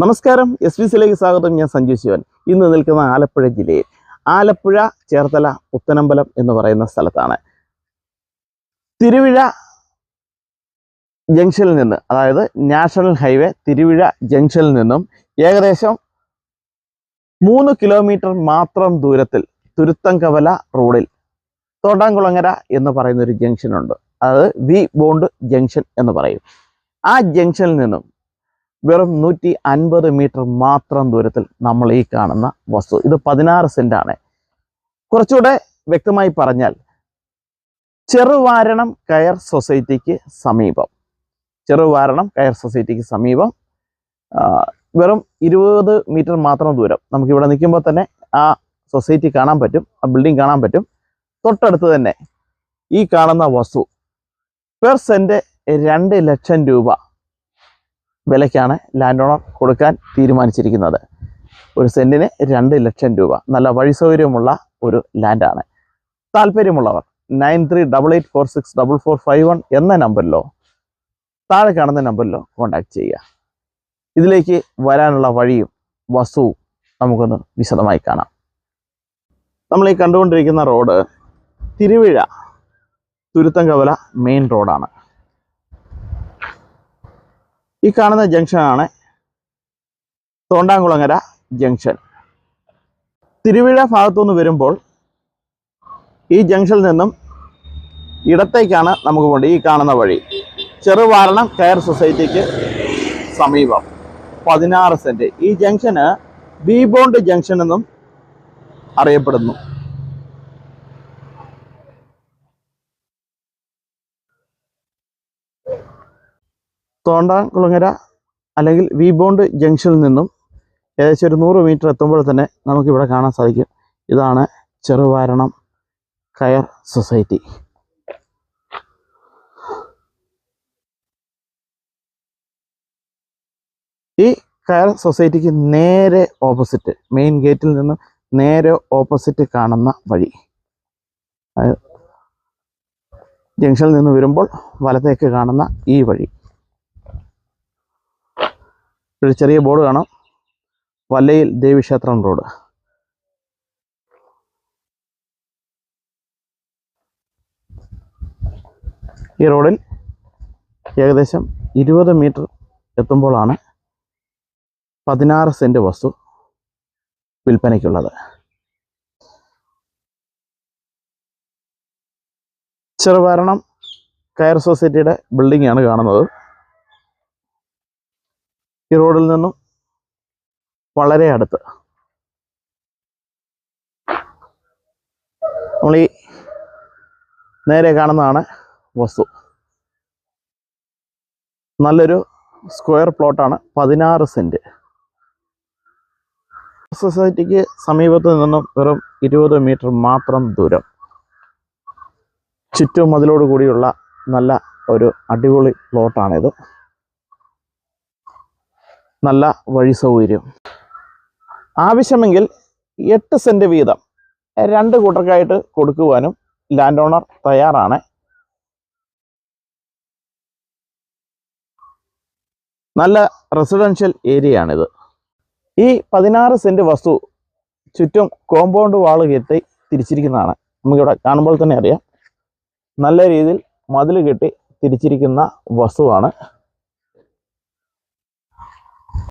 നമസ്കാരം. S V സിയിലേക്ക് സ്വാഗതം. ഞാൻ സഞ്ജു ശിവൻ. ഇന്ന് നിൽക്കുന്ന ആലപ്പുഴ ജില്ലയിൽ ആലപ്പുഴ ചേർത്തല പുത്തനമ്പലം എന്ന് പറയുന്ന സ്ഥലത്താണ്. തിരുവിഴ ജംഗ്ഷനിൽ നിന്ന് അതായത് നാഷണൽ ഹൈവേ തിരുവിഴ ജംഗ്ഷനിൽ നിന്നും ഏകദേശം മൂന്ന് കിലോമീറ്റർ മാത്രം ദൂരത്തിൽ തുരുത്തംകവല റോഡിൽ തോട്ടാംകുളങ്ങര എന്ന് പറയുന്ന ഒരു ജംഗ്ഷനുണ്ട്. അതായത് വി ബോണ്ട് ജംഗ്ഷൻ എന്ന് പറയും. ആ ജംഗ്ഷനിൽ നിന്നും വെറും നൂറ്റി അൻപത് മീറ്റർ മാത്രം ദൂരത്തിൽ നമ്മൾ ഈ കാണുന്ന വസ്തു. ഇത് പതിനാറ് ആണ് കുറച്ചുകൂടെ വ്യക്തമായി പറഞ്ഞാൽ ചെറുവാരണം കയർ സൊസൈറ്റിക്ക് സമീപം. ചെറുവാരണം കയർ സൊസൈറ്റിക്ക് സമീപം. വെറും ഇരുപത് മീറ്റർ മാത്രം ദൂരം. നമുക്കിവിടെ നിൽക്കുമ്പോൾ തന്നെ ആ സൊസൈറ്റി കാണാൻ പറ്റും ആ ബിൽഡിംഗ് കാണാൻ പറ്റും. തൊട്ടടുത്ത് തന്നെ ഈ കാണുന്ന വസ്തു പെർ സെന്റ് രണ്ട് ലക്ഷം രൂപ വിലയ്ക്കാണ് ലാൻഡ് ഓണർ കൊടുക്കാൻ തീരുമാനിച്ചിരിക്കുന്നത്. ഒരു സെന്റിന് രണ്ട് ലക്ഷം രൂപ. നല്ല വഴി സൗകര്യമുള്ള ഒരു ലാൻഡാണ് താല്പര്യമുള്ളവർ nine three double eight four six double four five one എന്ന നമ്പറിലോ താഴെ കാണുന്ന നമ്പറിലോ കോൺടാക്ട് ചെയ്യുക. ഇതിലേക്ക് വരാനുള്ള വഴിയും വസ്തുവും നമുക്കൊന്ന് വിശദമായി കാണാം. നമ്മൾ ഈ കണ്ടുകൊണ്ടിരിക്കുന്ന റോഡ് തിരുവിഴ തുരുത്തങ്കവല മെയിൻ റോഡാണ് ഈ കാണുന്ന ജംഗ്ഷനാണ് തോണ്ടാംകുളങ്ങര ജംഗ്ഷൻ. തിരുവിഴ ഭാഗത്തുനിന്ന് വരുമ്പോൾ ഈ ജംഗ്ഷനിൽ നിന്നും ഇടത്തേക്കാണ് നമുക്ക് പോകേണ്ടത്. ഈ കാണുന്ന വഴി. ചെറുവാരണം കയർ സൊസൈറ്റിക്ക് സമീപം പതിനാറ് സെന്റ് ഈ ജംഗ്ഷന് ബി ബോണ്ട് ജംഗ്ഷൻ എന്നും അറിയപ്പെടുന്നു. തോണ്ടാംകുളങ്ങര അല്ലെങ്കിൽ വി ബോണ്ട് ജംഗ്ഷനിൽ നിന്നും ഏകദേശം ഒരു നൂറ് മീറ്റർ എത്തുമ്പോൾ തന്നെ നമുക്കിവിടെ കാണാൻ സാധിക്കും. ഇതാണ് ചെറുവാരണം കയർ സൊസൈറ്റി. ഈ കയർ സൊസൈറ്റിക്ക് നേരെ ഓപ്പോസിറ്റ് മെയിൻ ഗേറ്റിൽ നിന്നും നേരെ ഓപ്പോസിറ്റ് കാണുന്ന വഴി. ജംഗ്ഷനിൽ നിന്ന് വരുമ്പോൾ വലത്തേക്ക് കാണുന്ന ഈ വഴി. ഒരു ചെറിയ ബോർഡ് കാണാം. വല്ലയിൽ ദേവീക്ഷേത്രം റോഡ്. ഈ റോഡിൽ ഏകദേശം ഇരുപത് മീറ്റർ എത്തുമ്പോഴാണ് പതിനാറ് സെന്റ് വസ്തു വിൽപ്പനയ്ക്കുള്ളത്. ചെറുവാരണം കയർ സൊസൈറ്റിയുടെ ബിൽഡിംഗ് ആണ് കാണുന്നത്. ഈ റോഡിൽ നിന്നും വളരെ അടുത്ത്. നമ്മൾ ഈ നേരെ കാണുന്നതാണ് വസ്തു. നല്ലൊരു സ്ക്വയർ പ്ലോട്ടാണ് പതിനാറ് സെന്റ് സൊസൈറ്റിക്ക് സമീപത്ത് നിന്നും വെറും ഇരുപത് മീറ്റർ മാത്രം ദൂരം. ചുറ്റും അതിലോടുകൂടിയുള്ള നല്ല ഒരു അടിപൊളി പ്ലോട്ടാണിത്. നല്ല വഴി സൗകര്യം. ആവശ്യമെങ്കിൽ എട്ട് സെന്റ് വീതം രണ്ട് കൂട്ടർക്കായിട്ട് കൊടുക്കുവാനും ലാൻഡ് ഓണർ തയ്യാറാണ്. നല്ല റെസിഡൻഷ്യൽ ഏരിയ ആണിത് ഈ പതിനാറ് സെന്റ് വസ്തു ചുറ്റും കോമ്പൗണ്ട് വാൾ കെട്ടി തിരിച്ചിരിക്കുന്നതാണ്. നമുക്കിവിടെ കാണുമ്പോൾ തന്നെ അറിയാം. നല്ല രീതിയിൽ മതിൽ കെട്ടി തിരിച്ചിരിക്കുന്ന വസ്തുവാണ്.